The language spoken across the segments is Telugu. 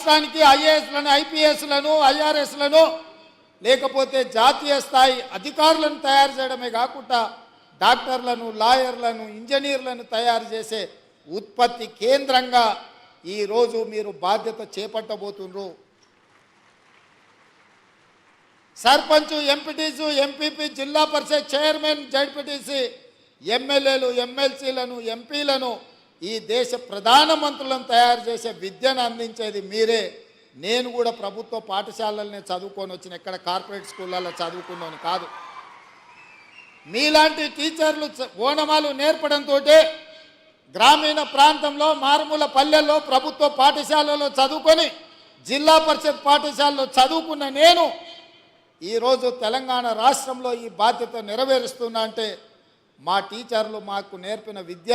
రాష్ట్రానికి ఐఏఎస్లను ఐపీఎస్లను ఐఆర్ఎస్లను లేకపోతే జాతీయ స్థాయి అధికారులను తయారు చేయడమే కాకుండా డాక్టర్లను లాయర్లను ఇంజనీర్లను తయారు చేసే ఉత్పత్తి కేంద్రంగా ఈరోజు మీరు బాధ్యత చేపట్టబోతున్నారు సర్పంచ్ ఎంపీటీసు ఎంపీపీ జిల్లా పరిషత్ చైర్మన్ జడ్పీటీసీ ఎమ్మెల్యేలు ఎమ్మెల్సీలను ఎంపీలను ఈ దేశ ప్రధానమంత్రులను తయారు చేసే విద్యను అందించేది మీరే. నేను కూడా ప్రభుత్వ పాఠశాలలనే చదువుకొని వచ్చిన ఎక్కడ కార్పొరేట్ స్కూళ్ళల్లో చదువుకున్నాను కాదు. మీలాంటి టీచర్లు ఓనమాలు నేర్పడంతో గ్రామీణ ప్రాంతంలో మారుమూల పల్లెల్లో ప్రభుత్వ పాఠశాలలో చదువుకొని జిల్లా పరిషత్ పాఠశాలలో చదువుకున్న నేను ఈరోజు తెలంగాణ రాష్ట్రంలో ఈ బాధ్యత నెరవేరుస్తున్నా అంటే మా టీచర్లు మాకు నేర్పిన విద్య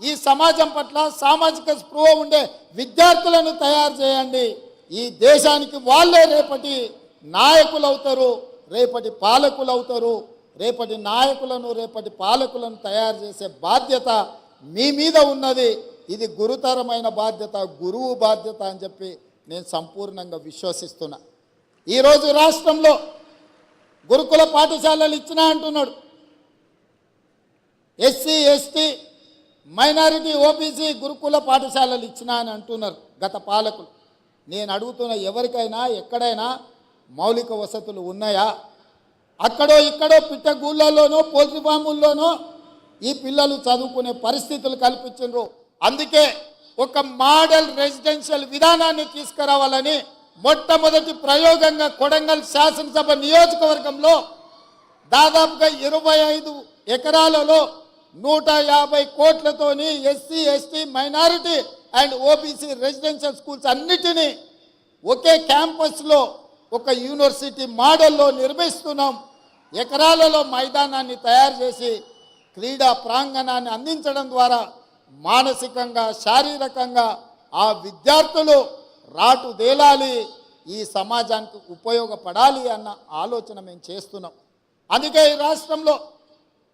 ఈ సమాజం పట్ల సామాజిక స్పృహ ఉండే విద్యార్థులను తయారు చేయండి. ఈ దేశానికి వాళ్ళే రేపటి నాయకులు అవుతారు రేపటి పాలకులు అవుతారు రేపటి నాయకులను రేపటి పాలకులను తయారు చేసే బాధ్యత మీ మీద ఉన్నది. ఇది గురుతరమైన బాధ్యత గురువు బాధ్యత అని చెప్పి నేను సంపూర్ణంగా విశ్వసిస్తున్నా. ఈరోజు రాష్ట్రంలో గురుకుల పాఠశాలలు ఇచ్చినా అంటున్నాడు. ఎస్సీ ఎస్టీ మైనారిటీ ఓబీసీ గురుకుల పాఠశాలలు ఇచ్చినా అని అంటున్నారు గత పాలకులు. నేను అడుగుతున్న ఎవరికైనా ఎక్కడైనా మౌలిక వసతులు ఉన్నాయా? అక్కడో ఇక్కడో పిట్టగూళ్ళలోనో పోల్ట్రీ ఫాముల్లోనో ఈ పిల్లలు చదువుకునే పరిస్థితులు కల్పించారు అందుకే ఒక మోడల్ రెసిడెన్షియల్ విధానాన్ని తీసుకురావాలని మొట్టమొదటి ప్రయోగంగా కొడంగల్ శాసనసభ నియోజకవర్గంలో దాదాపుగా ఇరవై ఐదు ఎకరాలలో నూట యాభై కోట్లతోని SC ST minority and OBC residential schools అన్నిటినీ ఒకే క్యాంపస్లో ఒక యూనివర్సిటీ మోడల్లో నిర్మిస్తున్నాం. ఎకరాలలో మైదానాన్ని తయారు చేసి క్రీడా ప్రాంగణాన్ని అందించడం ద్వారా మానసికంగా శారీరకంగా ఆ విద్యార్థులు రాటు దేలాలి ఈ సమాజానికి ఉపయోగపడాలి అన్న ఆలోచన మేము చేస్తున్నాం. అందుకే ఈ రాష్ట్రంలో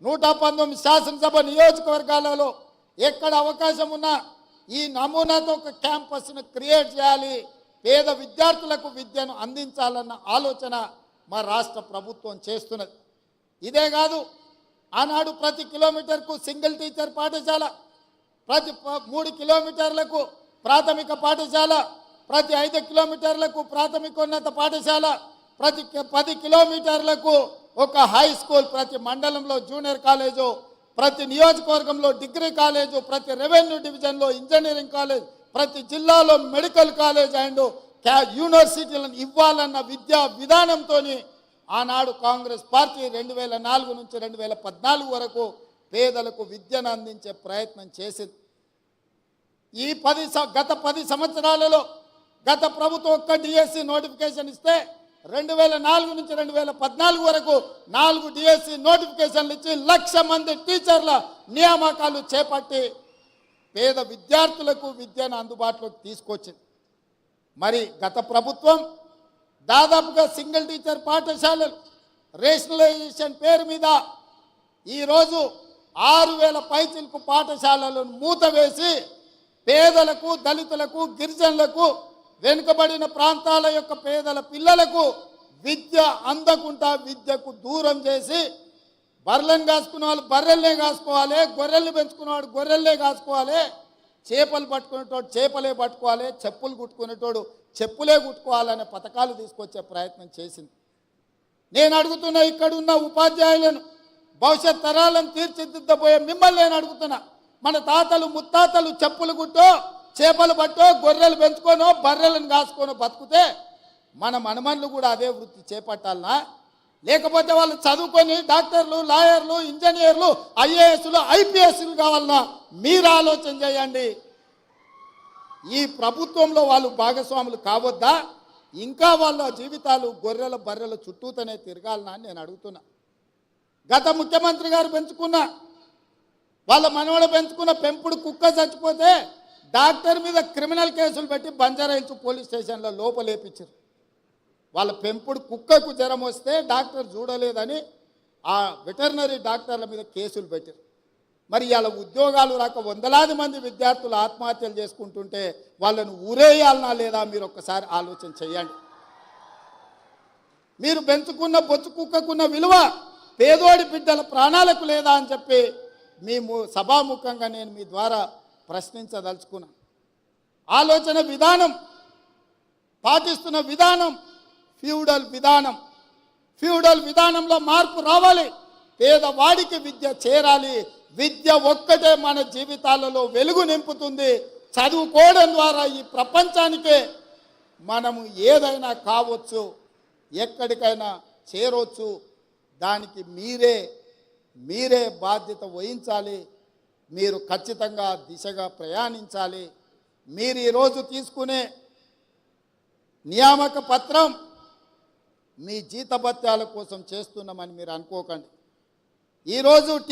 నూట పంతొమ్మిది శాసనసభ నియోజకవర్గాలలో ఎక్కడ అవకాశం ఉన్నా ఈ నమూనాతో ఒక క్యాంపస్ను క్రియేట్ చేయాలి. పేద విద్యార్థులకు విద్యను అందించాలన్న ఆలోచన మా రాష్ట్ర ప్రభుత్వం చేస్తున్నది. ఇదే కాదు ఆనాడు ప్రతి కిలోమీటర్కు సింగిల్ టీచర్ పాఠశాల ప్రతి మూడు కిలోమీటర్లకు ప్రాథమిక పాఠశాల ప్రతి ఐదు కిలోమీటర్లకు ప్రాథమికోన్నత పాఠశాల ప్రతి పది కిలోమీటర్లకు ఒక హై స్కూల్ ప్రతి మండలంలో జూనియర్ కాలేజు ప్రతి నియోజకవర్గంలో డిగ్రీ కాలేజు ప్రతి రెవెన్యూ డివిజన్లో ఇంజనీరింగ్ కాలేజ్ ప్రతి జిల్లాలో మెడికల్ కాలేజ్ అండ్ క్యా- యూనివర్సిటీలను ఇవ్వాలన్న విద్యా విధానంతో ఆనాడు కాంగ్రెస్ పార్టీ రెండు వేల నాలుగు నుంచి రెండు వేల పద్నాలుగు వరకు పేదలకు విద్యను అందించే ప్రయత్నం చేసింది. ఈ పది గత పది సంవత్సరాలలో గత ప్రభుత్వం ఒక్క డిఎస్సి నోటిఫికేషన్ ఇస్తే రెండు వేల నాలుగు నుంచి రెండు వేల పద్నాలుగు వరకు నాలుగు డిఎస్సి నోటిఫికేషన్లు ఇచ్చి లక్ష మంది టీచర్ల నియామకాలు చేపట్టి పేద విద్యార్థులకు విద్యను అందుబాటులోకి తీసుకొచ్చింది. మరి గత ప్రభుత్వం దాదాపుగా సింగిల్ టీచర్ పాఠశాలలు రేషనలైజేషన్ పేరు మీద ఈరోజు ఆరు వేల పైచిలకు పాఠశాలలను మూతవేసి పేదలకు దళితులకు గిరిజనులకు వెనుకబడిన ప్రాంతాల యొక్క పేదల పిల్లలకు విద్య అందకుండా విద్యకు దూరం చేసి బర్రెలను కాసుకున్న వాళ్ళు బర్రెల్నే కాసుకోవాలి గొర్రెల్ని పెంచుకున్నవాడు గొర్రెల్నే కాసుకోవాలి చేపలు పట్టుకునేటోడు చేపలే పట్టుకోవాలి చెప్పులు కుట్టుకునేటోడు చెప్పులే కుట్టుకోవాలనే పథకాలు తీసుకొచ్చే ప్రయత్నం చేసింది. నేను అడుగుతున్న ఇక్కడున్న ఉపాధ్యాయులను భవిష్యత్ తరాలను తీర్చిదిద్దబోయే మిమ్మల్ని నేను అడుగుతున్నా. మన తాతలు ముత్తాతలు చెప్పులు కుట్టో చేపలు పట్టో గొర్రెలు పెంచుకోనో బర్రెలను కాసుకోనో బతుకుతే మన మనమన్లు కూడా అదే వృత్తి చేపట్టాలనా? లేకపోతే వాళ్ళు చదువుకొని డాక్టర్లు లాయర్లు ఇంజనీర్లు ఐఏఎస్లు ఐపీఎస్లు కావాలన్నా మీరు ఆలోచన చేయండి. ఈ ప్రభుత్వంలో వాళ్ళు భాగస్వాములు కావద్దా? ఇంకా వాళ్ళ జీవితాలు గొర్రెల బర్రెల చుట్టూతోనే తిరగాలనా అని నేను అడుగుతున్నా. గత ముఖ్యమంత్రి గారు పెంచుకున్న వాళ్ళ మనవడు పెంచుకున్న పెంపుడు కుక్క చచ్చిపోతే డాక్టర్ మీద క్రిమినల్ కేసులు పెట్టి బంజారాయించు పోలీస్ స్టేషన్లో లోపలేపించారు వాళ్ళ పెంపుడు కుక్కకు జ్వరం వస్తే డాక్టర్ చూడలేదని ఆ వెటర్నరీ డాక్టర్ల మీద కేసులు పెట్టారు. మరి వాళ్ళ ఉద్యోగాలు రాక వందలాది మంది విద్యార్థులు ఆత్మహత్యలు చేసుకుంటుంటే వాళ్ళను ఊరేయాలనా లేదా మీరు ఒక్కసారి ఆలోచన చేయండి. మీరు పెంచుకున్న బొచ్చు కుక్కకున్న విలువ పేదోడి బిడ్డల ప్రాణాలకు లేదా అని చెప్పి మేము సభాముఖంగా నేను మీ ద్వారా ప్రశ్నించదలుచుకున్నా. ఆలోచన విధానం పాటిస్తున్న విధానం ఫ్యూడల్ విధానం. ఫ్యూడల్ విధానంలో మార్పు రావాలి. పేదవాడికి విద్య చేరాలి. విద్య ఒక్కటే మన జీవితాలలో వెలుగు నింపుతుంది. చదువుకోవడం ద్వారా ఈ ప్రపంచానికే మనము ఏదైనా కావచ్చు ఎక్కడికైనా చేరవచ్చు దానికి మీరే మీరే బాధ్యత వహించాలి. మీరు ఖచ్చితంగా దిశగా ప్రయాణించాలి. మీరు ఈరోజు తీసుకునే నియామక పత్రం మీ జీతభత్యాల కోసం చేస్తున్నామని మీరు అనుకోకండి. ఈరోజు